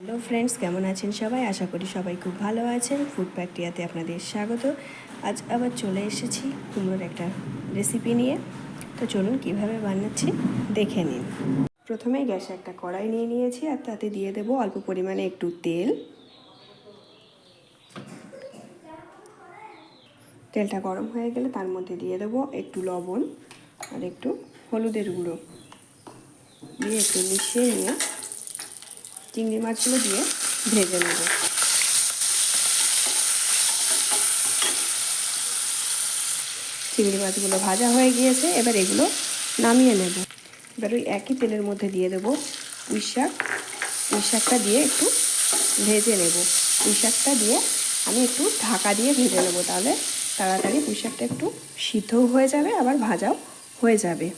Hello friends, কেমন আছেন সবাই? আশা করি সবাই খুব ভালো আছেন। ফুড প্যাকটিয়াতে আপনাদের স্বাগত। আজ আবার চলে এসেছি কুমড়োর একটা রেসিপি নিয়ে। তো চলুন কীভাবে বানাচ্ছি দেখে নিন। প্রথমে গ্যাসে একটা কড়াই নিয়ে নিয়েছি আর তাতে দিয়ে দেবো অল্প পরিমাণে একটু তেল। তেলটা গরম হয়ে গেলে তার মধ্যে দিয়ে দেবো একটু লবণ আর একটু হলুদের গুঁড়ো। দিয়ে একটু মিশিয়ে নিয়ে চিংড়ি মাছগুলো দিয়ে ভেজে নেব। চিংড়ি মাছগুলো ভাজা হয়ে গিয়েছে, এবার এগুলো নামিয়ে নেব। এবার ওই একই তেলের মধ্যে দিয়ে দেবো পুঁই শাক। পুঁই শাকটা দিয়ে একটু ভেজে নেব। পুঁই শাকটা দিয়ে আমি একটু ঢাকা দিয়ে ভেজে নেব তাহলে তাড়াতাড়ি পুঁই শাকটা একটু সিদ্ধও হয়ে যাবে, আবার ভাজাও হয়ে যাবে।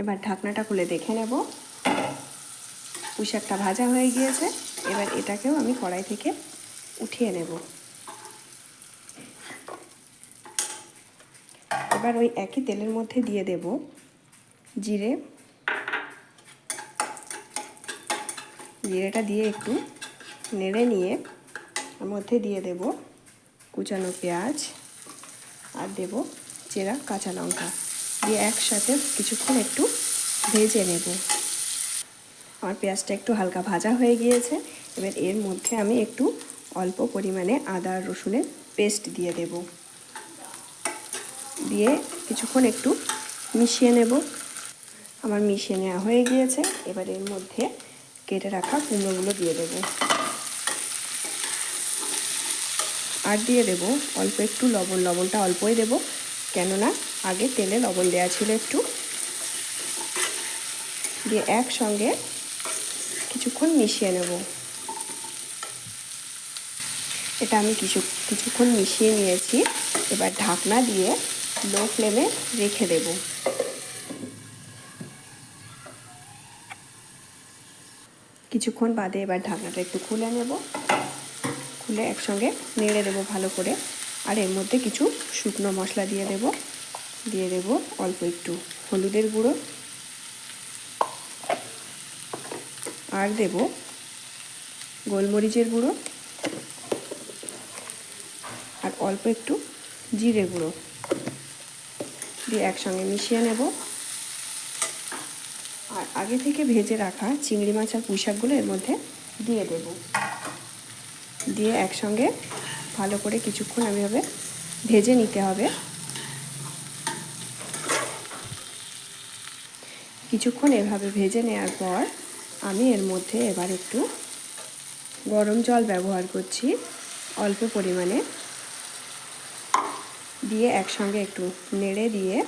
এবার ঢাকনাটা খুলে দেখে নেব। পুঁশাকটা ভাজা হয়ে গিয়েছে। এবার এটাকেও আমি কড়াই থেকে উঠিয়ে নেব। এবার ওই একই তেলের মধ্যে দিয়ে দেব জিরে। জিরেটা দিয়ে একটু নেড়ে নিয়ে ওর মধ্যে দিয়ে দেব কুচানো পেঁয়াজ আর দেব চেরা কাঁচা লঙ্কা। দিয়ে একসাথে কিছুক্ষণ একটু ভেজে নেব। আমার পেঁয়াজটা একটু হালকা ভাজা হয়ে গিয়েছে। এবার এর মধ্যে আমি একটু অল্প পরিমাণে আদা রসুনের পেস্ট দিয়ে দেব। দিয়ে কিছুক্ষণ একটু মিশিয়ে নেব। আমার মিশিয়ে নেওয়া হয়ে গিয়েছে। এবার এর মধ্যে কেটে রাখা কুমড়োগুলো দিয়ে দেব। আর দিয়ে দেব অল্প একটু লবণ। লবণটা অল্পই দেব, কেননা আগে তেলে লবণ দেওয়া ছিল একটু। দিয়ে একসঙ্গে কিছুক্ষণ মিশিয়ে নেব। এটা আমি কিছু কিছুক্ষণ মিশিয়ে নিয়েছি। এবার ঢাকনা দিয়ে লো ফ্লেমে রেখে দেব। কিছুক্ষণ বাদে এবার ঢাকনাটা একটু খুলে নেব। খুলে একসঙ্গে নেড়ে দেবো ভালো করে। আর এর মধ্যে কিছু শুকনো মশলা দিয়ে দেব। দিয়ে দেব অল্প একটু হলুদের গুঁড়ো। আর দেব গোলমরিচের গুঁড়ো আর অল্প একটু জিরে গুঁড়ো দিয়ে একসঙ্গে মিশিয়ে নেব। আর আগে থেকে ভেজে রাখা চিংড়ি মাছ আর পুঁই শাকগুলো এর মধ্যে দিয়ে দেব। দিয়ে একসঙ্গে ভালো করে কিছুক্ষণ আমি হবে ভেজে নিতে হবে। কিছুক্ষণ এভাবে ভেজে নেওয়ার পর আমি এর মধ্যে এবার একটু গরম জল ব্যবহার করছি, অল্প পরিমাণে। দিয়ে একসঙ্গে একটু নেড়ে দিয়ে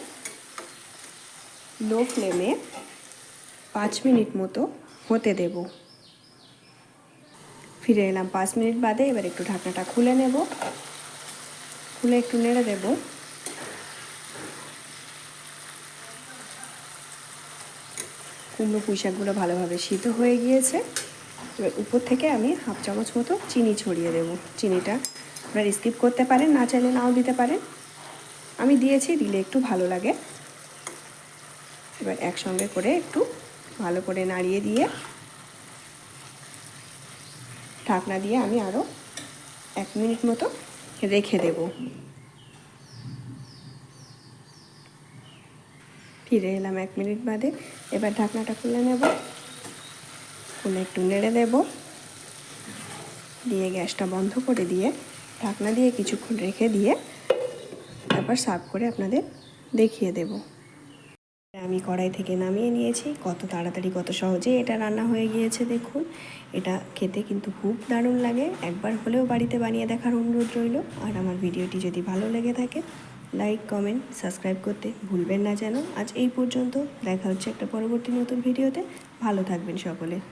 লো ফ্লেমে পাঁচ মিনিট মতো হতে দেব। ফিরে এলাম পাঁচ মিনিট বাদে, এবার একটু ঢাকনাটা খুলে নেব। খুলে একটু নেড়ে দেবো। কুমড়ো পুঁই শাকগুলো ভালোভাবে সিদ্ধ হয়ে গিয়েছে। এবার উপর থেকে আমি হাফ চামচ মতো চিনি ছড়িয়ে দেব। চিনিটা আপনারা স্কিপ করতে পারেন, না চাইলে নাও দিতে পারেন। আমি দিয়েছি, দিলে একটু ভালো লাগে। এবার একসঙ্গে করে একটু ভালো করে নাড়িয়ে দিয়ে ঢাকনা দিয়ে আমি আরও এক মিনিট মতো রেখে দেবো। ফিরে এলাম এক মিনিট বাদে। এবার ঢাকনাটা খুলে নেব। খুলে একটু নেড়ে দেব। দিয়ে গ্যাসটা বন্ধ করে দিয়ে ঢাকনা দিয়ে কিছুক্ষণ রেখে দিয়ে তারপর সার্ভ করে আপনাদের দেখিয়ে দেব। আমি কড়াই থেকে নামিয়ে নিয়েছি। কত তাড়াতাড়ি, কত সহজেই এটা রান্না হয়ে গিয়েছে দেখুন। এটা খেতে কিন্তু খুব দারুণ লাগে। একবার হলেও বাড়িতে বানিয়ে দেখার অনুরোধ রইল। আর আমার ভিডিওটি যদি ভালো লেগে থাকে লাইক কমেন্ট সাবস্ক্রাইব করতে ভুলবেন না যেন। আজ এই পর্যন্ত। দেখা হচ্ছে একটা পরবর্তী নতুন ভিডিওতে। ভালো থাকবেন সকলে।